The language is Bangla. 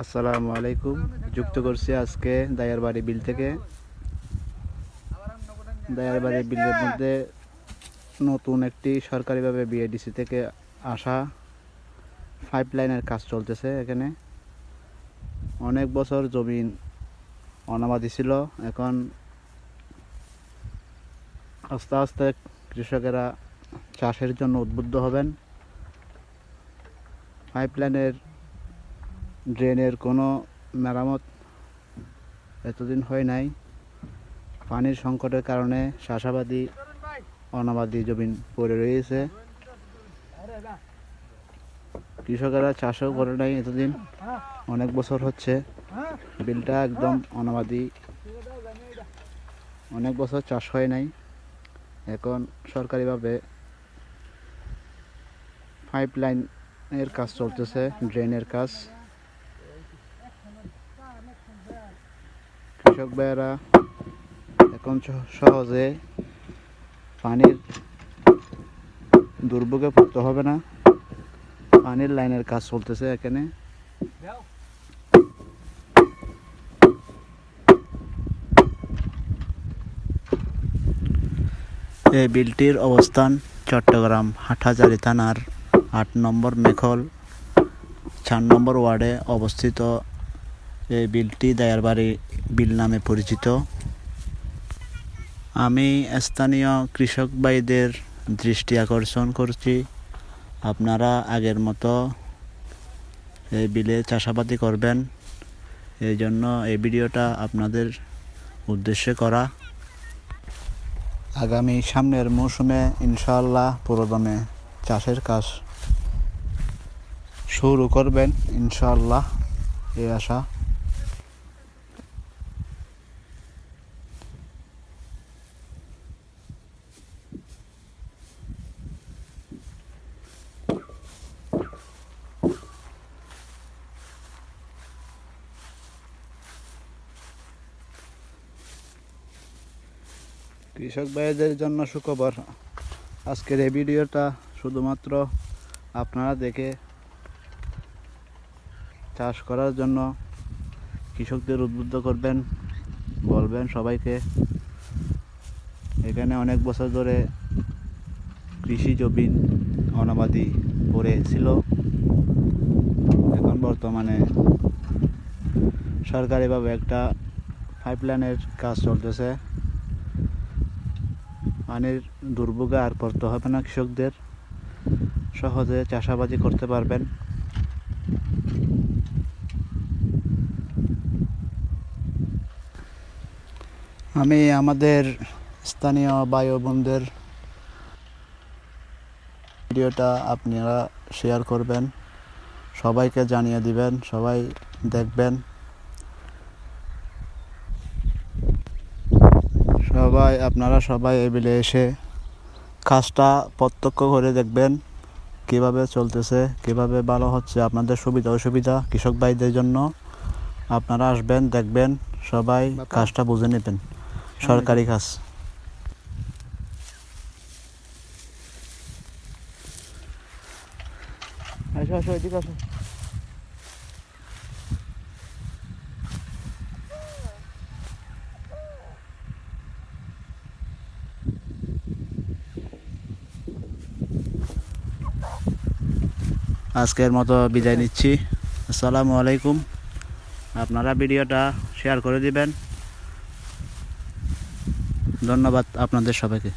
আসসালামু আলাইকুম। যুক্ত করছি আজকে দায়ারবাড়ি বিল থেকে। দায়ারবাড়ি বিলের মধ্যে নতুন একটি সরকারিভাবে বিএডিসি থেকে আসা পাইপ লাইনের কাজ চলতেছে এখানে। অনেক বছর জমিন অনাবাদি ছিল। এখন আস্তে আস্তে কৃষকেরা চাষের জন্য উদ্বুদ্ধ হবেন। পাইপ লাইনের ড্রেনের কোনো মেরামত এতদিন হয় নাই। পানির সংকটের কারণে চাষাবাদী অনাবাদি জমিন পড়ে রয়েছে। কৃষকেরা চাষও করে নাই এতদিন। অনেক বছর হচ্ছে। বিলটা একদম অনাবাদি। অনেক বছর চাষ হয় নাই। এখন সরকারিভাবে পাইপ লাইনের কাজ চলতেছে, ড্রেনের কাজ। কৃষক ভাইয়েরা, এখন সহজে পানির দুর্ভোগে পড়তে হবে না। পানির লাইনের কাজ চলতেছে এখানে। এই বিলটির অবস্থান চট্টগ্রাম, হাটহাজারী থানার আট নম্বর মেখল চার নম্বর ওয়ার্ডে অবস্থিত। এই বিলটি দায়ারবাড়ি বিল নামে পরিচিত। আমি স্থানীয় কৃষক ভাইদের দৃষ্টি আকর্ষণ করছি। আপনারা আগের মতো এই বিলে চাষাবাদি করবেন। এই জন্য এই ভিডিওটা আপনাদের উদ্দেশ্যে করা। আগামী সামনের মৌসুমে ইনশাআল্লাহ পুরোদমে চাষের কাজ শুরু করবেন ইনশাআল্লাহ। এই আশা। কৃষক ভাইদের জন্য সুখবর। আজকের এই ভিডিওটা শুধুমাত্র আপনারা দেখে চাষ করার জন্য কৃষকদের উদ্বুদ্ধ করবেন, বলবেন সবাইকে। এখানে অনেক বছর ধরে কৃষি জমিন অনাবাদি পড়েছিল এখন বর্তমানে সরকারিভাবে একটা পাইপলাইনের কাজ চলতেছে। পানির দুর্ভোগে আর পড়তে হবে না কৃষকদের। সহজে চাষাবাদি করতে পারবেন। আমি আমাদের স্থানীয় বায়ু বোনদের ভিডিওটা আপনারা শেয়ার করবেন, সবাইকে জানিয়ে দিবেন, সবাই দেখবেন। সবাই আপনারা সবাই এই বিলে এসে কাজটা প্রত্যক্ষ করে দেখবেন কীভাবে চলতেছে কীভাবে ভালো হচ্ছে আপনাদের সুবিধা অসুবিধা কৃষক ভাইদের জন্য। আপনারা আসবেন দেখবেন সবাই কাজটা বুঝে নেবেন। সরকারি কাজ। আসো আসো এদিকে আসো। আজকের মতো বিদায় নিচ্ছি। আসসালামু আলাইকুম। আপনারা ভিডিওটা শেয়ার করে দিবেন। ধন্যবাদ আপনাদের সবাইকে।